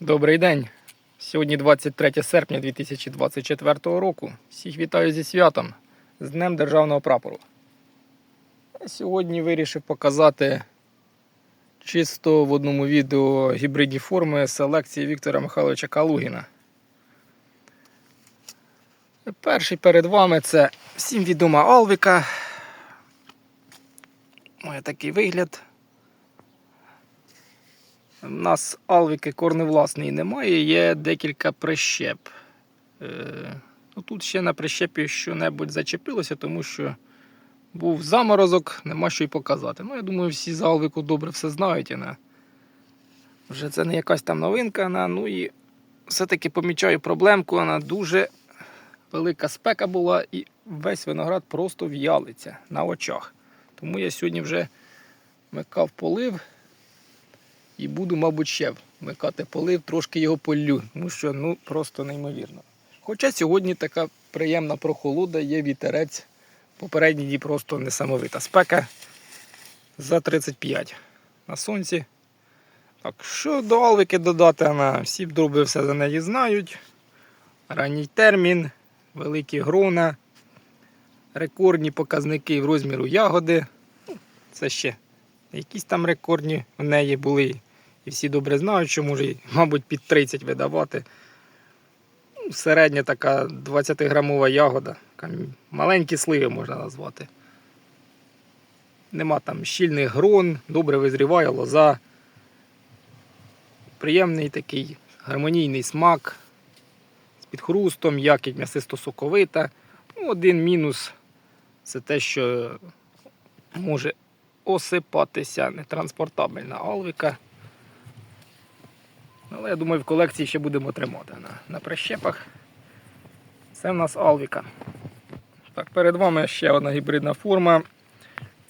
Добрий день. Сьогодні 23 серпня 2024 року. Всіх вітаю зі святом з Днем Державного прапору. Сьогодні вирішив показати чисто в одному відео гібридні форми селекції Віктора Михайловича Калугіна. Перший перед вами це всім відома Алвіка. Має такий вигляд. У нас алвіки корневласної немає, є декілька прищеп. Е, ну, тут ще на прищепі що-небудь зачепилося, тому що був заморозок, нема що й показати. Ну, я думаю, всі за алвіку добре все знають. Вона. Вже це не якась там новинка. Вона, ну і все-таки помічаю проблемку, вона дуже велика спека була і весь виноград просто в'ялиться на очах. Тому я сьогодні вже вмикав полив. І буду, мабуть, ще вмикати полив, трошки його полю, тому що ну просто неймовірно. Хоча сьогодні така приємна прохолода, є вітерець. Попередній дні просто несамовита спека за 35 на сонці. Так, що до Алвики додати, вона всі добре все за неї знають. Ранній термін, великі грона, рекордні показники в розміру ягоди. Ну, Це ще якісь там рекордні в неї були. І всі добре знають, що може, мабуть, під 30 видавати. Ну, Середня така 20-грамова ягода. Маленькі сливи можна назвати. Нема там щільних грон, добре визріває лоза. Приємний такий гармонійний смак. З підхрустом, якість м'ясисто-соковита. Ну, один мінус це те, що може осипатися нетранспортабельна алвіка. Але я думаю, в колекції ще будемо тримати на, на прищепах. Це в нас Алвіка. Так, перед вами ще одна гібридна форма.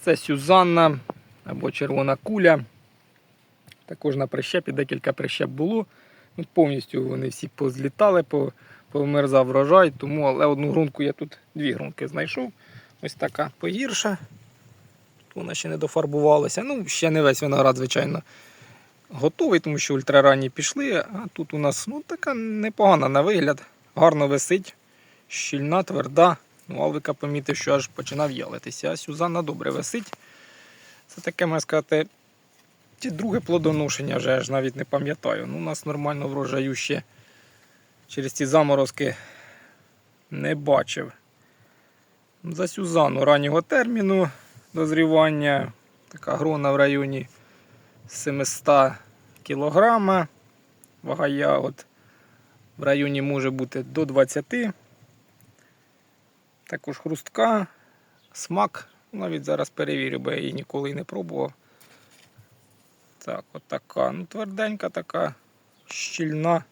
Це Сюзанна або червона куля. Також на прищепі декілька прищеп було. Ну, повністю вони всі позлітали, по- повмерзав врожай, тому але одну грунку я тут дві грунки знайшов. Ось така погірша. Вона ще не дофарбувалася. Ну, ще не весь виноград, звичайно, готовий, тому що ультраранні пішли. А тут у нас ну, така непогана на вигляд. Гарно висить, щільна, тверда. Ну, Алвика помітив, що аж починав ялитися. А Сюзанна добре висить. Це таке, можна сказати, чи друге плодоношення вже аж навіть не пам'ятаю. Ну, у нас нормально врожаю ще через ці заморозки не бачив. За Сюзанну раннього терміну дозрівання. Така грона в районі 700 кг. Вага ягод в районі може бути до 20. Також хрустка, смак. Навіть зараз перевірю, бо я її ніколи не пробував. Так, от така. Ну, тверденька така, щільна.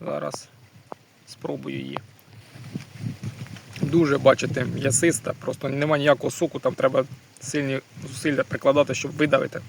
Зараз спробую її. Дуже, бачите, м'ясиста, просто немає ніякого соку, там треба сильні зусилля прикладати, щоб видавити.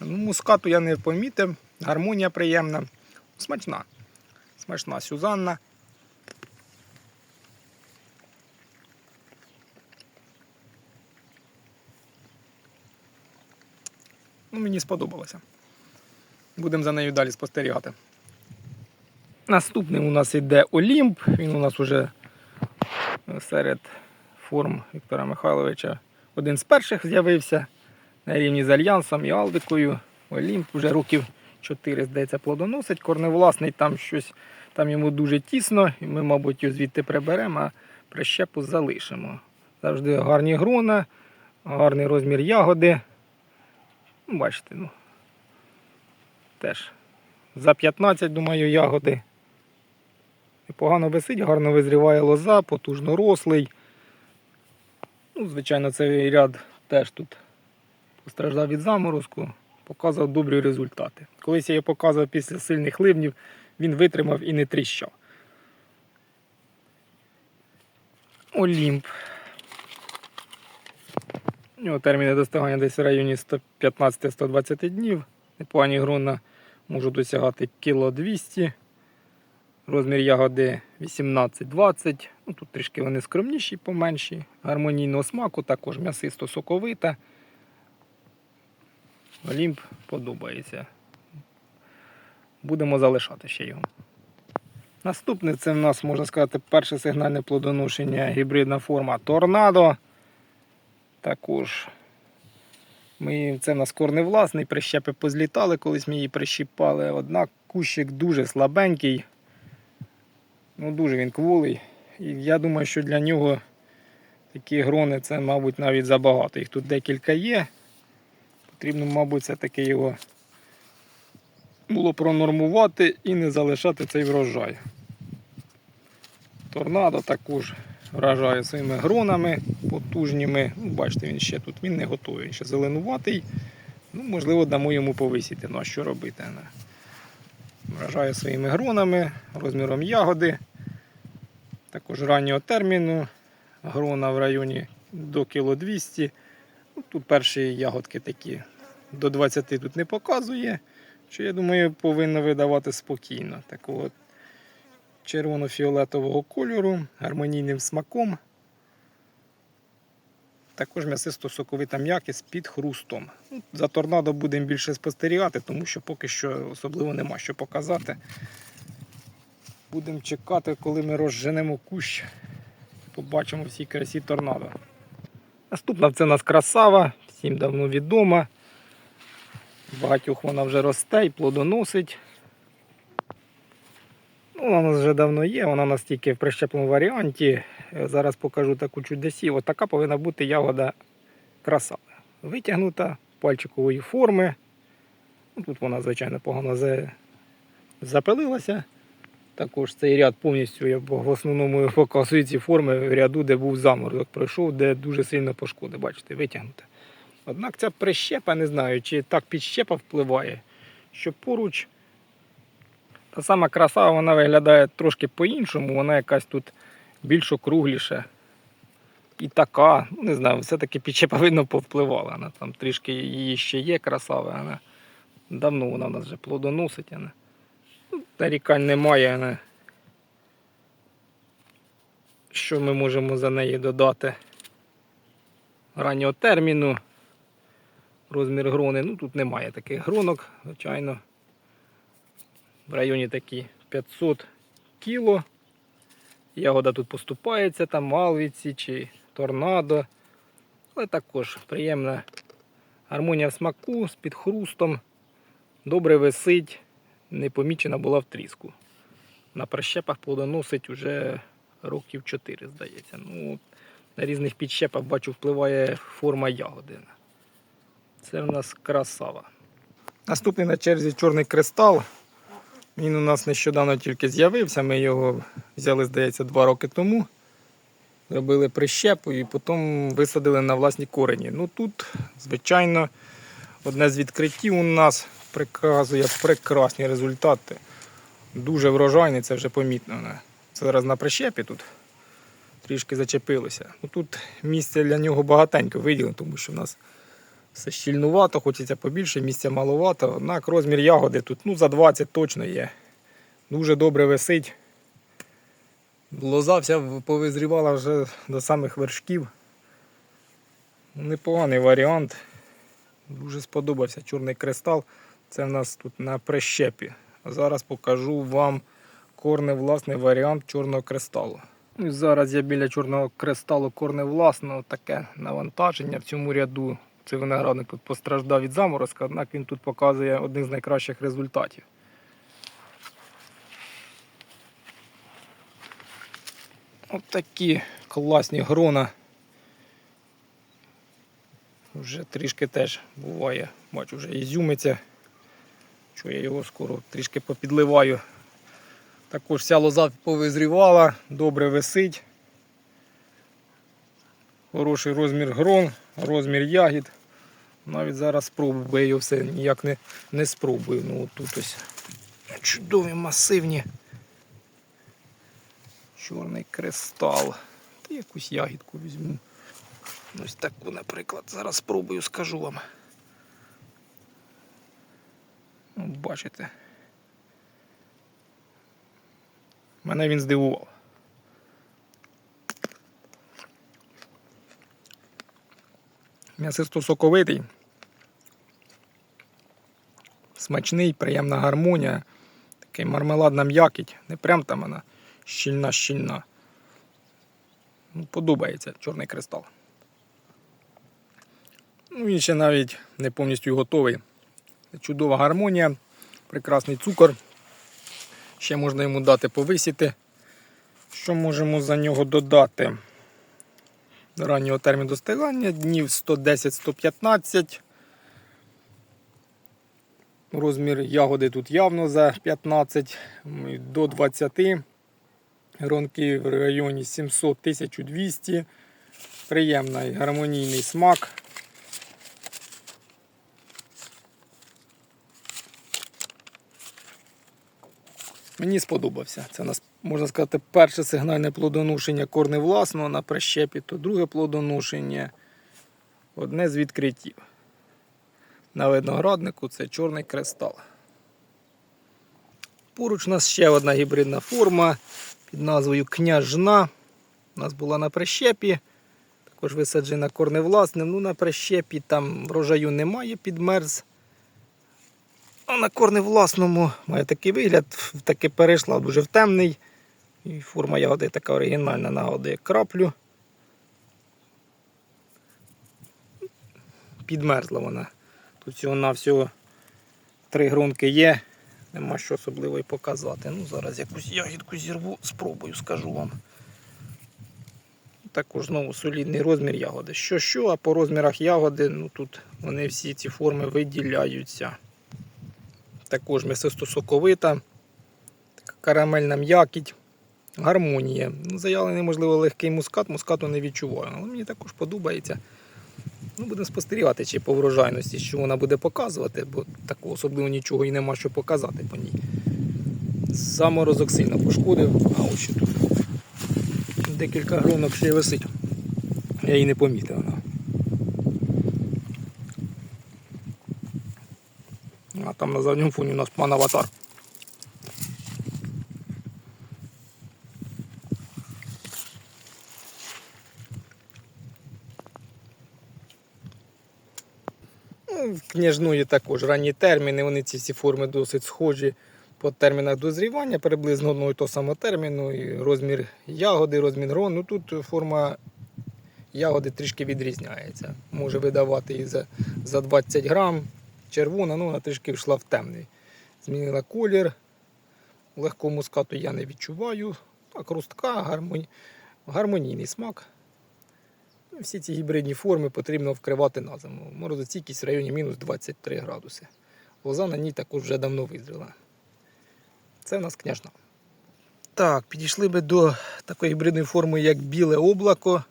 Ну, мускату я не помітив, гармонія приємна, смачна. Смачна Сюзанна. Ну, мені сподобалося. Будемо за нею далі спостерігати. Наступним у нас йде Олімп. Він у нас уже серед форм Віктора Михайловича один з перших з'явився на рівні з Альянсом і Алдикою. Олімп вже років 4, здається, плодоносить. Корневласний там щось, там йому дуже тісно, і ми, мабуть, його звідти приберемо, а прищепу залишимо. Завжди гарні грона, гарний розмір ягоди. Ну, Бачите, ну, теж за 15, думаю, ягоди. Непогано висить, гарно визріває лоза, потужно рослий. Ну, звичайно, цей ряд теж тут постраждав від заморозку, показував добрі результати. Колись я його показував після сильних ливнів, він витримав і не тріщав. Олімп. У нього терміни достигання десь в районі 115-120 днів. Непогані грона можуть досягати кіло 200 Розмір ягоди 18-20. Ну, тут трішки вони скромніші, поменші. Гармонійного смаку, також м'ясисто соковита. Олімп подобається. будемо залишати ще його. Наступне це в нас, можна сказати, перше сигнальне плодоношення гібридна форма Торнадо. Також ми, це в нас корневласний, прищепи позлітали, колись ми її прищіпали. Однак кущик дуже слабенький. Ну, дуже він кволий. І я думаю, що для нього такі грони це, мабуть, навіть забагато. Їх тут декілька є. Потрібно, мабуть, все-таки його було пронормувати і не залишати цей врожай. Торнадо також вражає своїми гронами потужніми. Ну, бачите, він ще тут він не готовий, він ще зеленуватий. Ну, можливо, дамо йому повисіти. Ну а що робити? Вражає своїми гронами, розміром ягоди. Також раннього терміну. Грона в районі до кіло 200. Ну, тут перші ягодки такі до 20 тут не показує. Що я думаю, повинно видавати спокійно. Такого червоно-фіолетового кольору, гармонійним смаком. Також м'ясисто соковита м'якість під хрустом. Ну, за торнадо будемо більше спостерігати, тому що поки що особливо нема що показати. Будемо чекати, коли ми розженемо кущ. Побачимо всі красі торнадо. Наступна це у нас красава, всім давно відома. Багатьох вона вже росте і плодоносить. Ну, вона у нас вже давно є, вона у нас тільки в прищепленому варіанті. Е, Зараз покажу таку чудесів. Ось така повинна бути ягода красава. Витягнута пальчикової форми. Ну, тут вона, звичайно, погано за- запилилася. Також цей ряд повністю я в основному показую ці форми в ряду, де був заморозок, пройшов, де дуже сильно пошкоди. Бачите, витягнута. Однак ця прищепа, не знаю, чи так підщепа впливає, що поруч та сама краса вона виглядає трошки по-іншому, вона якась тут більш округліша. І така, ну не знаю, все-таки підщепа видно повпливала. Вона там трішки її ще є красава, вона давно вона в нас вже плодоносить. Вона. Нарікань немає. Що ми можемо за неї додати? Раннього терміну. Розмір грони. Ну тут немає таких гронок, звичайно. В районі такі 500 кіло. Ягода тут поступається, там малвіці чи торнадо. Але також приємна гармонія в смаку з підхрустом. Добре висить, не помічена була в тріску. На прищепах плодоносить уже років 4, здається. Ну, на різних підщепах бачу впливає форма ягоди. Це в нас красава. Наступний на черзі чорний кристал. Він у нас нещодавно тільки з'явився. Ми його взяли, здається, два роки тому. Зробили прищепу і потім висадили на власні корені. Ну тут, звичайно, одне з відкриттів у нас приказує прекрасні результати. Дуже врожайний, це вже помітно. Це зараз на прищепі тут трішки зачепилося. Ну, тут місця для нього багатенько виділено, тому що в нас все щільнувато, хочеться побільше, місця маловато. Однак розмір ягоди тут ну, за 20 точно є. Дуже добре висить. Лоза вся повизрівала вже до самих вершків. Непоганий варіант. Дуже сподобався чорний кристал. Це в нас тут на прищепі. Зараз покажу вам корневласний варіант чорного кристалу. Ну, і зараз я біля чорного кристалу корневласного таке навантаження в цьому ряду. Цей виноградник тут постраждав від заморозка, однак він тут показує один з найкращих результатів. От такі класні грона. Вже трішки теж буває, бачу, вже ізюмиться. Що я його скоро трішки попідливаю. Також вся лоза повизрівала, добре висить. Хороший розмір грон, розмір ягід. Навіть зараз спробую, бо я його все ніяк не, не спробую. Ну тут ось чудові масивні. Чорний кристал. Та якусь ягідку візьму. Ось таку, наприклад. Зараз спробую, скажу вам. Ну, бачите. Мене він здивував. М'ясисто соковитий. Смачний, приємна гармонія. Такий мармеладна м'якіть, не прям там вона щільна-щільна. Ну, подобається чорний кристал. Ну, він ще навіть не повністю готовий. Чудова гармонія, прекрасний цукор. Ще можна йому дати повисіти. Що можемо за нього додати? До Раннього терміну достигання, днів 110-115. Розмір ягоди тут явно за 15 до 20. Гронки в районі 700-1200. Приємний гармонійний смак. Мені сподобався. Це нас, можна сказати, перше сигнальне плодоношення корни власного на прищепі, то друге плодоношення одне з відкриттів. На винограднику це чорний кристал. Поруч у нас ще одна гібридна форма під назвою княжна. У нас була на прищепі. Також висаджена корневласним. Ну, на прищепі там врожаю немає, підмерз. На корневласному має такий вигляд, таки перейшла дуже в темний. І форма ягоди така оригінальна, нагадує краплю. Підмерзла вона. Тут всього на всього три грунки є. Нема що особливо і показати. Ну, зараз якусь ягідку зірву, спробую, скажу вам. Також знову солідний розмір ягоди. Що що, а по розмірах ягоди, ну тут вони всі ці форми виділяються. Також м'ясисто-соковита, карамельна м'якіть, гармонія. Ну, Заявлений, можливо, легкий мускат, мускату не відчуваю. Але мені також подобається. Ну, Будемо спостерігати, чи по врожайності, що вона буде показувати, бо такого особливо нічого і нема що показати по ній. Заморозок сильно пошкодив, а ось тут декілька гронок ще висить. Я її не помітив. вона. А там на задньому фоні у нас пан аватар. Ну, княжної також ранні терміни, вони ці всі форми досить схожі по термінах дозрівання, приблизно одного і того самого терміну, і розмір ягоди, розмір грон. Ну тут форма ягоди трішки відрізняється. Може видавати і за, за 20 грам. Червона, ну вона трішки йшла в темний. Змінила колір. Легкого мускату я не відчуваю. Так, рустка, гармоні... гармонійний смак. Ну, Всі ці гібридні форми потрібно вкривати на зиму. Морозостійкість в районі мінус 23 градуси. Лоза на ній також вже давно визріла. Це в нас княжна. Так, підійшли би до такої гібридної форми, як біле облако.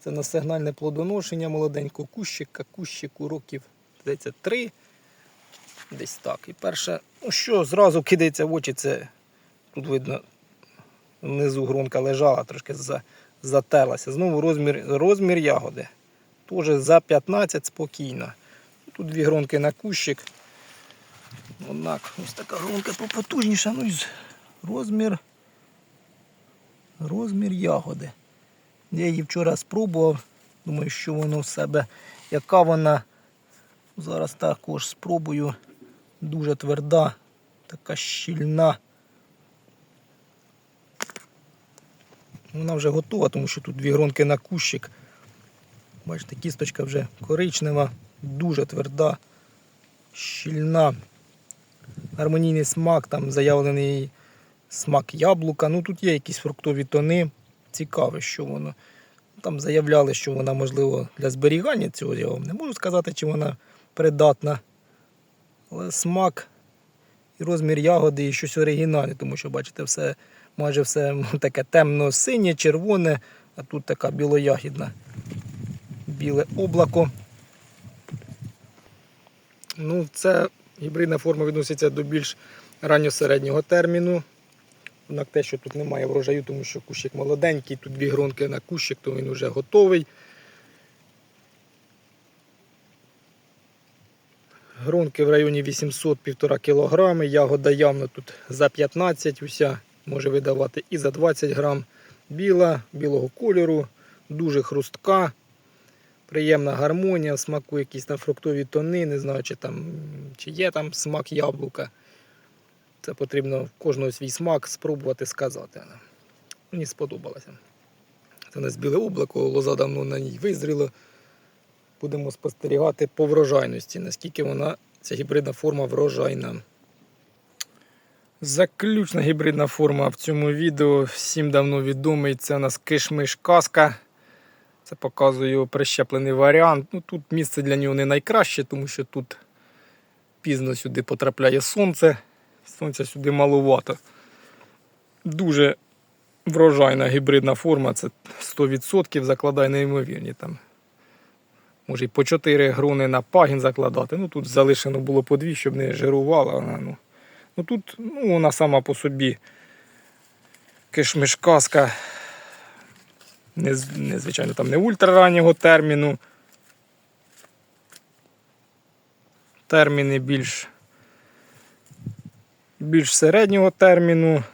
Це на сигнальне плодоношення молоденького кущика, кущику років здається, 3. Десь так. І перше, ну що зразу кидається в очі, це тут видно, внизу гронка лежала, трошки за, затерлася. Знову розмір, розмір ягоди. Теж за 15 спокійно. Тут дві гронки на кущик. Однак ось така гронка попотужніша. Ну розмір, розмір ягоди. Я її вчора спробував. Думаю, що воно в себе, яка вона. Зараз також спробую. Дуже тверда, така щільна. Вона вже готова, тому що тут дві гронки на кущик. Бачите, кісточка вже коричнева, дуже тверда, щільна. Гармонійний смак, там заявлений смак яблука. Ну тут є якісь фруктові тони. Цікаве, що воно. Там заявляли, що вона можливо для зберігання цього. Я вам не можу сказати, чи вона придатна. Але смак і розмір ягоди і щось оригінальне, тому що, бачите, все, майже все таке темно-синє, червоне, а тут така білоягідна. Біле облако. Ну, це гібридна форма відноситься до більш ранньосереднього терміну. Однак те, що тут немає врожаю, тому що кущик молоденький, тут дві гронки на кущик, то він вже готовий. Гронки в районі 800-1,5 кг. Ягода явно тут за 15 уся, може видавати і за 20 грам. Біла, білого кольору, дуже хрустка, приємна гармонія, смаку якісь там фруктові тони, не знаю, чи, там, чи є там смак яблука. Це потрібно кожного свій смак спробувати сказати. Мені сподобалося. Це у нас біле облако, лоза давно на ній визріло. Будемо спостерігати по врожайності, наскільки вона, ця гібридна форма врожайна. Заключна гібридна форма в цьому відео всім давно відомий. Це у нас кишмиш каска. Це показує його прищеплений варіант. Ну, тут місце для нього не найкраще, тому що тут пізно сюди потрапляє сонце. Сонця сюди маловато. Дуже врожайна гібридна форма, це 100% закладай неймовірні. Там. Може і по 4 грони на пагін закладати. Ну тут залишено було по 2, щоб не жирувала вона. Ну. Ну тут ну, вона сама по собі кишмишкаска. Не, з- не, звичайно, там не ультрараннього терміну. Терміни більш, більш середнього терміну.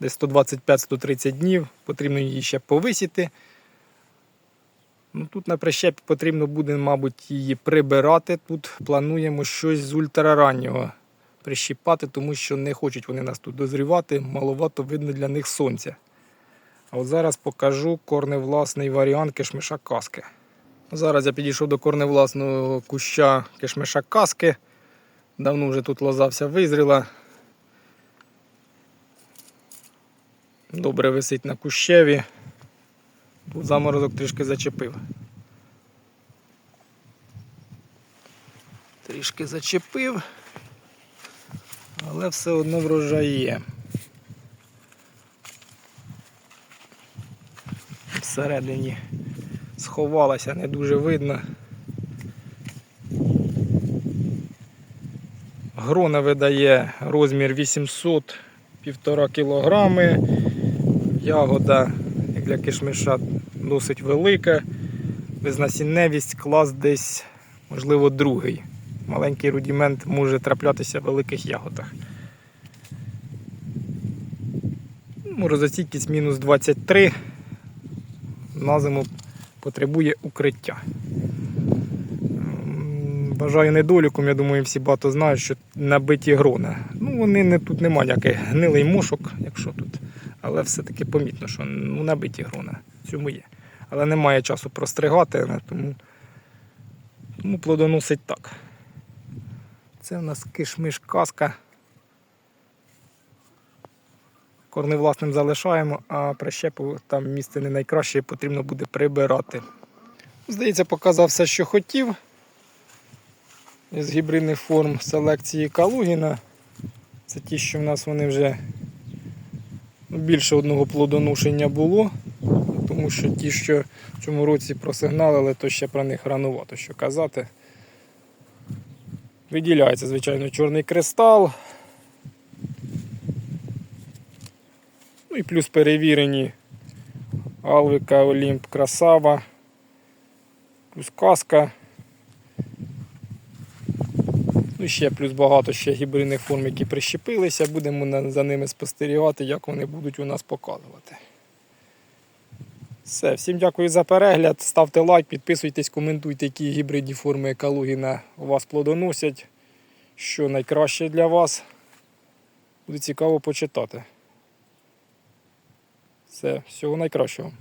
Десь 125-130 днів. Потрібно її ще повисіти. Ну, тут на прищепі потрібно буде, мабуть, її прибирати. Тут плануємо щось з ультрараннього прищіпати, тому що не хочуть вони нас тут дозрівати, маловато видно для них сонця. А от зараз покажу корневласний варіант кишмиша каски. Зараз я підійшов до корневласного куща кишмиша каски. Давно вже тут лоза вся визріла. Добре висить на кущеві. Заморозок трішки зачепив. Трішки зачепив, але все одно врожай є. Всередині сховалася, не дуже видно. Грона видає розмір 800 1,5 кілограми. Ягода, для кишмиша, досить велика. Безнасінневість клас десь, можливо, другий. Маленький рудімент може траплятися в великих ягодах. Морозостійкість мінус 23. На зиму потребує укриття. Бажаю недоліком, я думаю, всі багато знають, що набиті грона. Ну, вони не, тут немає ніяких гнилий мошок, якщо тут. Але все-таки помітно, що ну, набиті грона. В цьому є. Але немає часу простригати, тому, тому плодоносить так. Це в нас кишмиш каска. Корневласним залишаємо, а прищепу там місце не найкраще, потрібно буде прибирати. Здається, показав все, що хотів. Із гібридних форм селекції Калугіна. Це ті, що в нас вони вже більше одного плодоношення було, тому що ті, що в цьому році просигналили, то ще про них ранувато що казати. Виділяється, звичайно, чорний кристал. Ну і плюс перевірені Алвика, Олімп, Красава, плюс каска. Ну, ще плюс багато ще гібридних форм, які прищепилися. Будемо за ними спостерігати, як вони будуть у нас показувати. Все, всім дякую за перегляд. Ставте лайк, підписуйтесь, коментуйте, які гібридні форми екологіна у вас плодоносять. Що найкраще для вас. Буде цікаво почитати. Все, всього найкращого.